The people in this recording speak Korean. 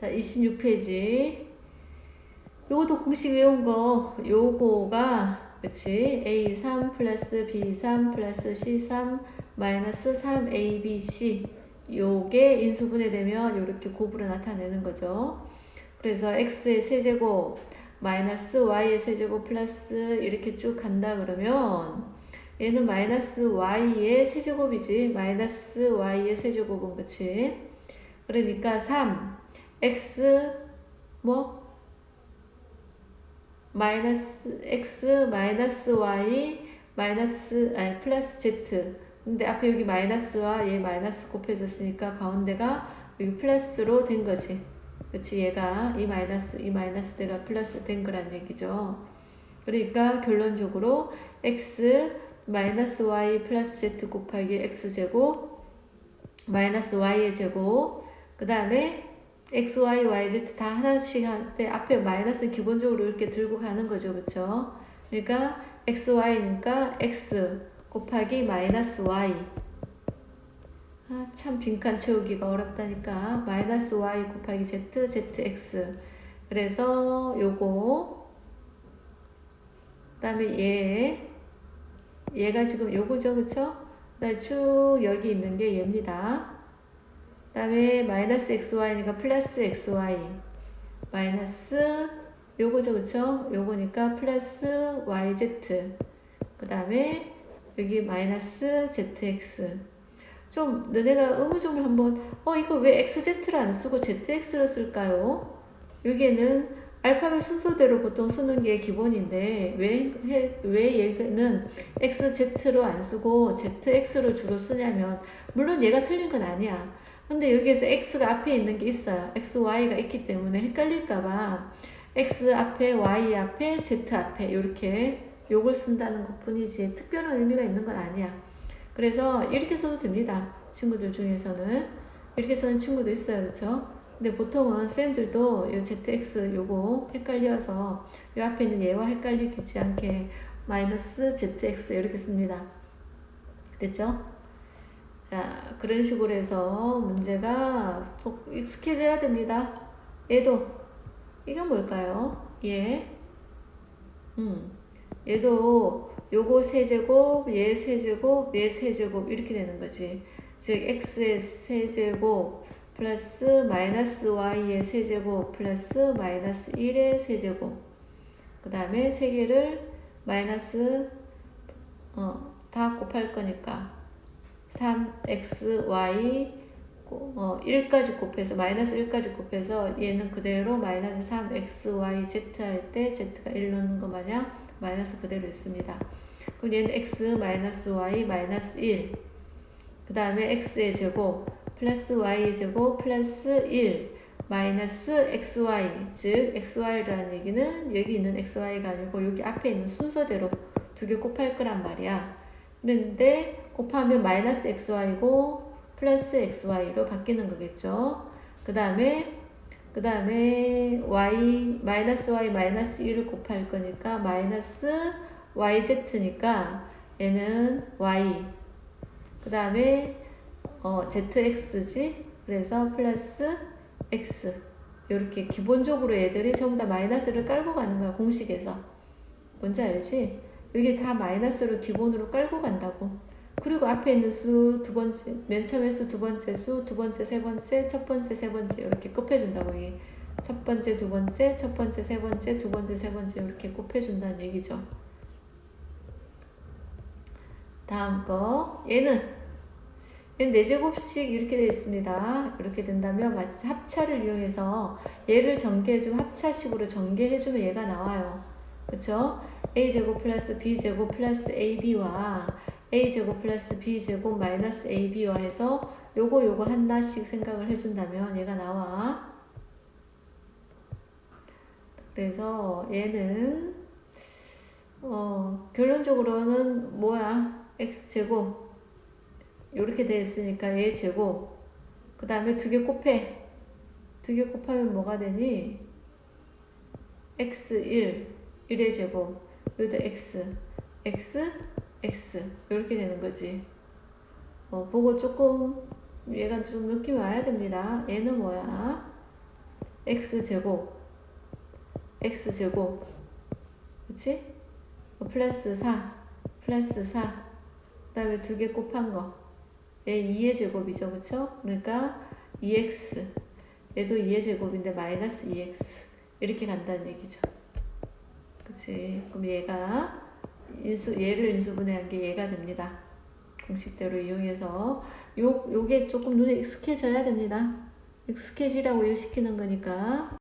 자, 26페이지. 요것도 공식 외운 거, 요거가, 그치? A3 플러스 B3 플러스 C3 마이너스 3ABC. 요게 인수분해 되면 요렇게 곱으로 나타내는 거죠. 그래서 X의 세제곱 마이너스 Y의 세제곱 플러스 이렇게 쭉 간다 그러면 얘는 마이너스 Y의 세제곱이지. 마이너스 Y의 세제곱은 그치? 그러니까 3 X 뭐? 마이너스 x 마이너스 y 마이너스 아니 플러스 z. 근데 앞에 여기 마이너스와 얘 마이너스 곱해졌으니까 가운데가 여기 플러스로 된 거지. 그치? 얘가 이 마이너스 이 마이너스 대가 플러스 된 거란 얘기죠. 그러니까 결론적으로 x 마이너스 y 플러스 z 곱하기 x 제곱 마이너스 y의 제곱. 그 다음에 x, y, y, z 다 하나씩 할때 앞에 마이너스 기본적으로 이렇게 들고 가는 거죠. 그쵸? 그러니까 x, y니까 x 곱하기 마이너스 y 아, 참 빈칸 채우기가 어렵다니까 마이너스 y 곱하기 z, zx 그래서 요거 그 다음에 얘 얘가 지금 요거죠. 그쵸? 그다음에 쭉 여기 있는 게 얘입니다. 그 다음에 마이너스 xy니까 플러스 xy. 마이너스 요거죠 그쵸? 요거니까 플러스 yz. 그 다음에 여기 마이너스 zx. 좀 너네가 의무적으로 한번 어 이거 왜 xz를 안 쓰고 zx를 쓸까요? 여기에는 알파벳 순서대로 보통 쓰는 게 기본인데 왜, 왜 얘는 xz로 안 쓰고 zx로 주로 쓰냐면 물론 얘가 틀린 건 아니야 근데 여기에서 x가 앞에 있는 게 있어요. x, y가 있기 때문에 헷갈릴까봐 x 앞에, y 앞에, z 앞에 이렇게 요걸 쓴다는 것 뿐이지 특별한 의미가 있는 건 아니야. 그래서 이렇게 써도 됩니다. 친구들 중에서는 이렇게 쓰는 친구도 있어요. 그렇죠? 근데 보통은 쌤들도 이 zx 요거 헷갈려서 이 앞에 있는 얘와 헷갈리지 않게 마이너스 zx 이렇게 씁니다. 됐죠? 자, 그런 식으로 해서 문제가 익숙해져야 됩니다. 얘도, 이건 뭘까요? 얘, 음, 얘도 요거 세제곱, 얘 세제곱, 얘 세제곱, 이렇게 되는 거지. 즉, x의 세제곱, 플러스 마이너스 y의 세제곱, 플러스 마이너스 1의 세제곱. 그 다음에 세 개를 마이너스, 어, 다 곱할 거니까. 3x, y 어, 1까지 곱해서 마이너스 1까지 곱해서 얘는 그대로 마이너스 3x, y, z 할 때 z가 1 넣는 거 마냥 마이너스 그대로 있습니다. 그럼 얘는 x 마이너스 y 마이너스 1. 그 다음에 x의 제곱 플러스 y의 제곱 플러스 1 마이너스 xy 즉 xy라는 얘기는 여기 있는 xy가 아니고 여기 앞에 있는 순서대로 두 개 곱할 거란 말이야. 그런데 곱하면 마이너스 xy고 플러스 xy로 바뀌는 거겠죠. 그 다음에 그 다음에 y 마이너스 y 마이너스 1을 곱할 거니까 마이너스 yz니까 얘는 y 그 다음에 어, zx지 그래서 플러스 x 이렇게 기본적으로 애들이 전부 다 마이너스를 깔고 가는 거야 공식에서 뭔지 알지? 이게 다 마이너스로 기본으로 깔고 간다고 그리고 앞에 있는 수 두 번째, 맨 처음에 수 두 번째 수, 두 번째, 세 번째, 첫 번째, 세 번째 이렇게 곱해준다고 이게 첫 번째, 두 번째, 첫 번째, 세 번째, 두 번째, 세 번째 이렇게 곱해준다는 얘기죠. 다음 거 얘는 얘는 4제곱씩 이렇게 되어 있습니다. 이렇게 된다면 합차를 이용해서 얘를 전개해주면 합차식으로 전개해주면 얘가 나와요. 그쵸? a제곱 플러스 b제곱 플러스 ab와 a제곱 플러스 b제곱 마이너스 ab와 해서 요거 요거 하나씩 생각을 해준다면 얘가 나와. 그래서 얘는 어, 결론적으로는 뭐야? x제곱 이렇게 돼 있으니까 얘 제곱 그 다음에 두 개 곱해 두 개 곱하면 뭐가 되니? x1 1의 제곱 여기다 x x x 이렇게 되는 거지. 어, 보고 조금 얘가 좀 느낌이 와야 됩니다. 얘는 뭐야? x제곱 x제곱 그치? 어, 플러스 4 플러스 4 그 다음에 두 개 곱한 거 얘 2의 제곱이죠 그쵸? 그러니까 2x 얘도 2의 제곱인데 마이너스 2x 이렇게 간다는 얘기죠 그치? 그럼 얘가 인수 얘를 인수분해한 게 얘가 됩니다. 공식대로 이용해서. 요 요게 조금 눈에 익숙해져야 됩니다. 익숙해지라고 일 시키는 거니까